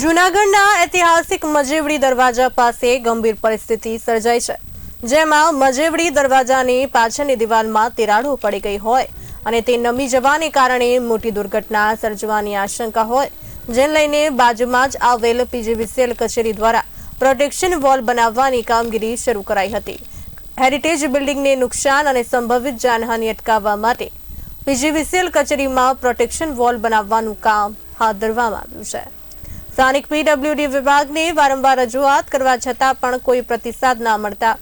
જૂનાગઢના ઐતિહાસિક મજેવડી દરવાજા પાસે ગંભીર પરિસ્થિતિ સર્જાઈ છે, જેમાં મજેવડી દરવાજાની પાછળની દિવાલમાં તિરાડો પડી ગઈ હોય અને તે નમી જવાને કારણે મોટી દુર્ઘટના સર્જવાની આશંકા હોય, જેને લઈને બાજુમાં જ આવેલ પીજીવીસીએલ કચેરી દ્વારા પ્રોટેક્શન વોલ બનાવવાની કામગીરી શરૂ કરાઈ હતી. હેરિટેજ બિલ્ડિંગને નુકસાન અને સંભવિત જાનહાનિ અટકાવવા માટે પીજીવીસીએલ કચેરીમાં પ્રોટેક્શન વોલ બનાવવાનું કામ હાથ ધરવામાં આવ્યું છે. સ્થાનિક પીડબ્લ્યુડી વિભાગને વારંવાર રજૂઆત કરવા છતાં પણ કોઈ પ્રતિસાદ ના મળતા.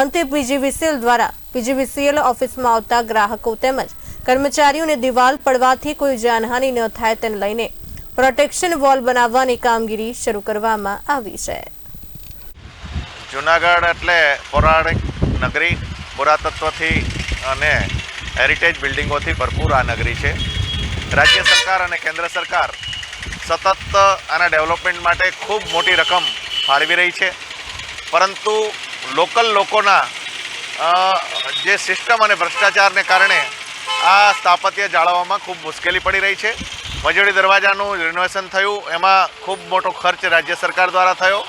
અંતે પીજીવીસીએલ દ્વારા પીજીવીસીએલ ઓફિસમાં આવતા ગ્રાહકો તેમજ કર્મચારીઓને દિવાલ પડવાથી કોઈ જાનહાનિ ન થાય તેને લઈને પ્રોટેક્શન વોલ બનાવવાની કામગીરી શરૂ કરવામાં આવી છે. જુનાગઢ એટલે પૌરાણિક નગરી પુરાતત્વથી અને હેરિટેજ બિલ્ડિંગોથી ભરપૂર આ નગરી છે. રાજ્ય સરકાર અને કેન્દ્ર સરકાર સતત આના ડેવલપમેન્ટ માટે ખૂબ મોટી રકમ ફાળવી રહી છે. પરંતુ લોકલ લોકોના જે સિસ્ટમ અને ભ્રષ્ટાચારને કારણે આ સ્થાપત્ય જાળવવામાં ખૂબ મુશ્કેલી પડી રહી છે. મજૂરી દરવાજાનું રિનોવેશન થયું, એમાં ખૂબ મોટો ખર્ચ રાજ્ય સરકાર દ્વારા થયો.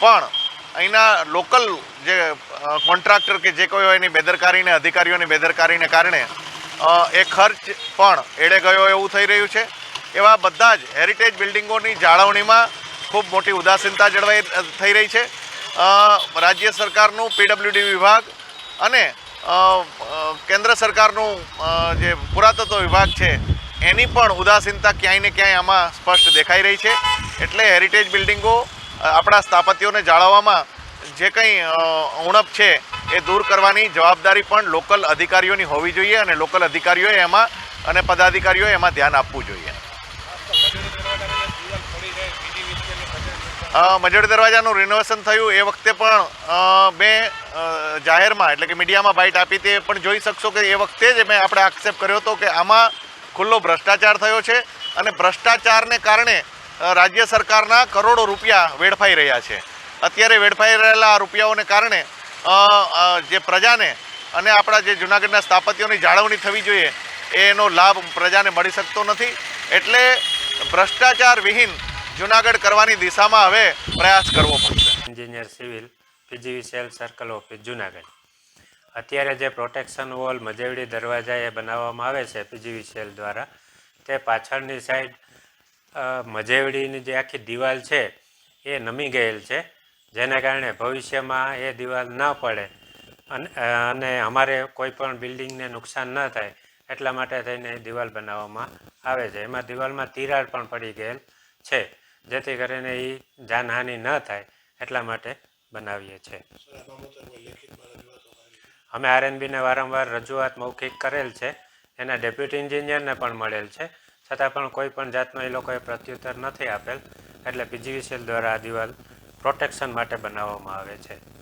પણ અહીંના લોકલ જે કોન્ટ્રાક્ટર કે જે કોઈ હોય એની બેદરકારીને, અધિકારીઓની બેદરકારીને કારણે એ ખર્ચ પણ એડે ગયો એવું થઈ રહ્યું છે. એવા બધા જ હેરિટેજ બિલ્ડિંગોની જાળવણીમાં ખૂબ મોટી ઉદાસીનતા જળવાઈ થઈ રહી છે. રાજ્ય સરકારનું પીડબ્લ્યુડી વિભાગ અને કેન્દ્ર સરકારનું જે પુરાતત્વ વિભાગ છે, એની પણ ઉદાસીનતા ક્યાંય ને ક્યાંય આમાં સ્પષ્ટ દેખાઈ રહી છે. એટલે હેરિટેજ બિલ્ડિંગો આપણા સ્થાપત્યોને જાળવવામાં જે કંઈ ઉણપ છે એ દૂર કરવાની જવાબદારી પણ લોકલ અધિકારીઓની હોવી જોઈએ અને લોકલ અધિકારીઓએ એમાં, અને પદાધિકારીઓએ એમાં ધ્યાન આપવું જોઈએ. મજોડી દરવાજાનું રિનોવેશન થયું. એ વખતે પણ મેં જાહેરમાં, એટલે કે મીડિયામાં બાઇટ આપી તે પણ જોઈ શકશો કે એ વખતે જ મેં આપણે આક્ષેપ કર્યો હતો કે આમાં ખુલ્લો ભ્રષ્ટાચાર થયો છે અને ભ્રષ્ટાચારને કારણે રાજ્ય સરકારના કરોડો રૂપિયા વેડફાઈ રહ્યા છે. અત્યારે વેડફાઈ રહેલા આ રૂપિયાઓને કારણે જે પ્રજાને અને આપણા જે જૂનાગઢના સ્થાપત્યોની જાળવણી થવી જોઈએ, એનો લાભ પ્રજાને મળી શકતો નથી. એટલે ભ્રષ્ટાચાર વિહીન જુનાગઢ કરવાની દિશામાં હવે પ્રયાસ કરવો પડશે. Engineer civil, PGV cell circle office, Junagadh. અત્યારે જે પ્રોટેક્શન વોલ મજેવડી દરવાજા એ બનાવવામાં આવે છે પીજીવી સેલ દ્વારા, તે પાછળની સાઈડ મજેવડીની જે આખી દિવાલ છે, એ નમી ગયેલ છે, જેને કારણે ભવિષ્યમાં એ દિવાલ ન પડે. અને અમારે કોઈ પણ બિલ્ડિંગને નુકસાન ન થાય, એટલા માટે થઈને દિવાલ બનાવવામાં આવે છે. એમાં દિવાલમાં તિરાડ પણ પડી ગયેલ છે. જેથી કરીને એ જાનહાનિ ન થાય એટલા માટે બનાવીએ છીએ. અમે આરએનબીને વારંવાર રજૂઆત મૌખિક કરેલ છે. એના ડેપ્યુટી એન્જિનિયરને પણ મળેલ છે. છતાં પણ કોઈ પણ જાતનો એ લોકોએ પ્રત્યુત્તર નથી આપેલ. એટલે પીજીવીસીએલ દ્વારા આ દિવાલ પ્રોટેક્શન માટે બનાવવામાં આવે છે.